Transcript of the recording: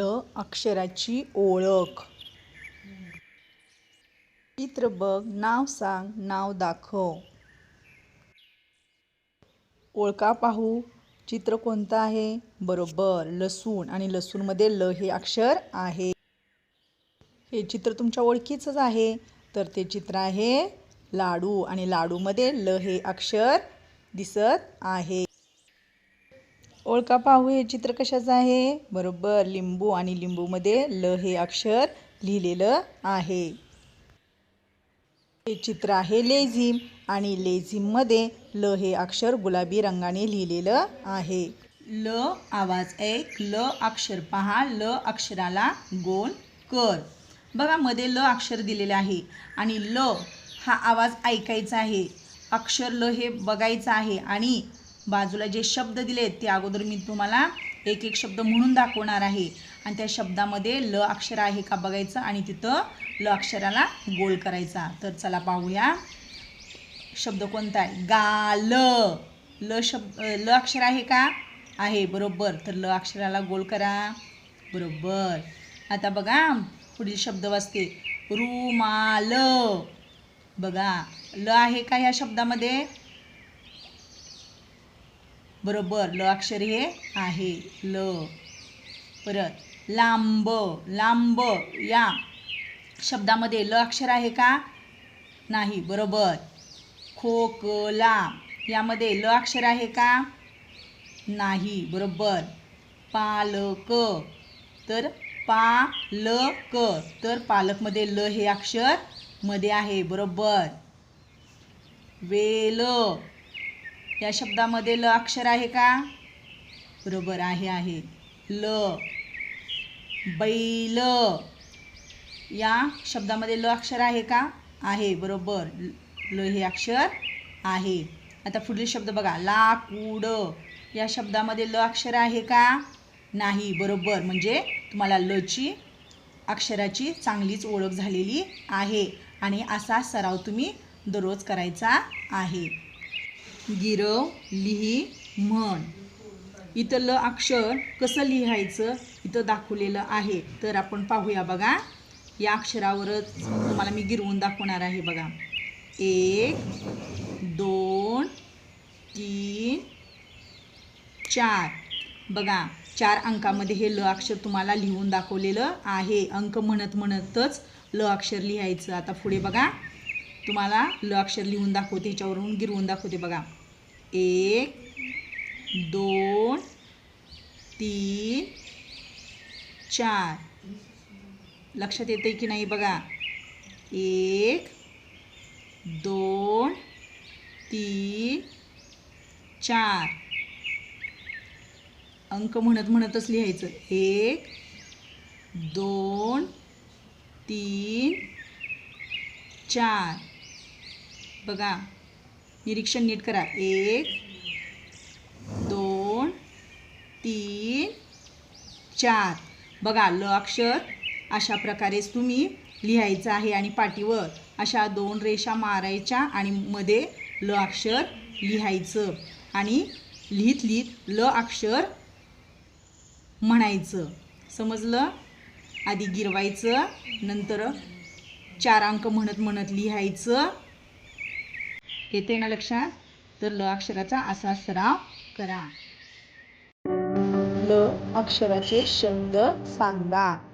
ल अक्षराची ओळख. चित्र बघ नाव सांग नाव दाखव. ओळखा पाहू चित्र कोणतं आहे? बरोबर लसूण आणि लसूणमध्ये ल हे अक्षर आहे. हे चित्र तुमच्या ओळखीचंच आहे. तर ते चित्र आहे लाडू आणि लाडूमध्ये ल हे अक्षर दिसत आहे. ओळखा पाहू हे चित्र कशाचं आहे? बरोबर लिंबू आणि लिंबूमध्ये ल हे अक्षर लिहिलेलं आहे. हे चित्र आहे लेझिम आणि लेझिममध्ये ल हे अक्षर गुलाबी रंगाने लिहिलेलं आहे. ल आवाज ऐक ल अक्षर पहा ल अक्षराला गोल कर. बघा मध्ये ल अक्षर दिलेलं आहे आणि ल हा आवाज ऐकायचा आहे. अक्षर ल हे बघायचं आहे आणि बाजूला जे शब्द दिलेत ते अगोदर मी तुम्हाला एक एक शब्द म्हणून दाखवणार आहे. आणि त्या शब्दामध्ये ल अक्षर आहे का बघायचं आणि तिथं ल अक्षराला गोल करायचा. तर चला पाहूया. शब्द कोणता आहे? गा ल शब्द ल अक्षर आहे का? आहे बरोबर. तर ल अक्षराला गोल करा. बरोबर. आता बघा पुढील शब्द वाचते. रुमाल. बघा ल आहे का ह्या शब्दामध्ये? बरोबर ल अक्षर हे आहे. ल. परत लांब लांब या. शब्दामध्ये ल अक्षर आहे का? नाही बरोबर. खोकला. यामध्ये ल अक्षर आहे का? नाही बरोबर. पालक. तर पालक. तर पालकमध्ये ल हे अक्षरमध्ये आहे बरोबर. वेल. या शब्दामध्ये ल अक्षर आहे का? बरोबर आहे आहे. ल. बैल. या शब्दामध्ये ल अक्षर आहे का? आहे बरोबर. ल हे अक्षर आहे. आता पुढील शब्द बघा. लाकूड या शब्दामध्ये ल अक्षर आहे का? नाही बरोबर. म्हणजे तुम्हाला लची अक्षराची चांगलीच ओळख झालेली आहे. आणि असा सराव तुम्ही दररोज करायचा आहे. गिरव लिही म्हण. इथं ल अक्षर कसं लिहायचं इथं दाखवलेलं आहे. तर आपण पाहूया बघा. या अक्षरावरच तुम्हाला मी गिरवून दाखवणार आहे बघा. एक दोन तीन चार. बघा चार अंकामध्ये हे ल अक्षर तुम्हाला लिहून दाखवलेलं आहे. अंक म्हणत म्हणतच ल अक्षर लिहायचं. आता पुढे बघा. तुम्हाला ल अक्षर लिहून दाखवते ह्याच्यावरून गिरवून दाखवते बघा. एक दोन तीन चार. लक्षात येते की नाही बघा? एक दोन तीन चार. अंक म्हणत म्हणतच लिहायचं. एक दोन तीन चार. बघा. निरीक्षण नीट करा. एक दोन तीन चार. बघा ल अक्षर अशा प्रकारेच तुम्ही लिहायचं आहे आणि पाठीवर अशा दोन रेषा मारायच्या आणि मध्ये ल अक्षर लिहायचं आणि लिहित लिहित ल अक्षर म्हणायचं. समजलं? आधी गिरवायचं नंतर चार अंक म्हणत म्हणत लिहायचं. येते ना लक्षात. तर ल अक्षराचा असा सराव करा. ल अक्षराचे शब्द सांगा.